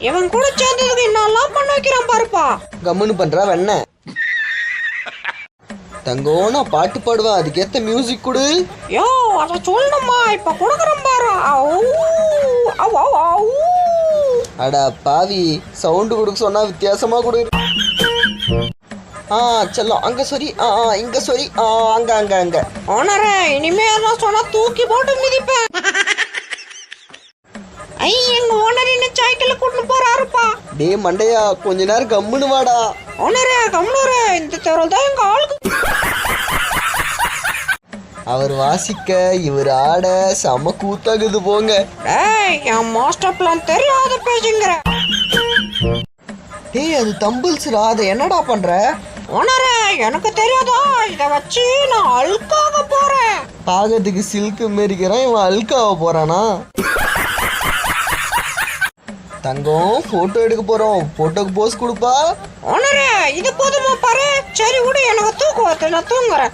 இவன் கூட சேர்ந்ததுக்கு என்னெல்லாம் பண்ண வைக்கிறான் பாருப்பா. கம்முன்னு பண்றா வெண்ண. தங்கம் நான் பாட்டு பாடுவேன் அதுக்கேத்த மியூசிக் கொடு. யோ அத சொல்லணுமா? இப்ப கொடுக்குறேன் பாரு. அட பாவி சவுண்டு கொடுக்க சொன்னா வித்தியாசமா கொடு. ஆ செல்லம் அங்க சொரி. ஆ ஆ, இங்க சொரி. ஆ அங்க அங்க அங்க. ஓனரே இனிமே அதான் சொன்னா தூக்கி போட்டு மிதிப்பேன். ஐ எங்க ஓனர் என்ன சைக்கிள் டேய் மண்டையா கொஞ்ச நேரம் கம்முன்னு வாடா. ஓனரே கம்னூரே இந்த தெருவில் தான் எங்க ஆளுக்கு. அவர் வாசிக்க இவர் ஆட செம கூத்தாகுது போங்க. டேய் என் மாஸ்டர் பிளான் தெரியாத பேசுங்கிற டேய் அது தம்பிள்ஸ்ரா அதை என்னடா பண்ற? ஓனரே எனக்கு தெரியாதா? இத வச்சு நான் அழுக்காக போறேன். பாகத்துக்கு சில்க்கு மாரிக்கிறான் இவன் அல்காவ போறானா? தங்கம் போட்டோ எடுக்க போறோம். போட்டோக்கு போஸ் கொடுப்பா. ஓனரே இது போதுமா பாரு? சரி விடு எனக்கு தூக்கம் வருது நான் தூங்குறேன்.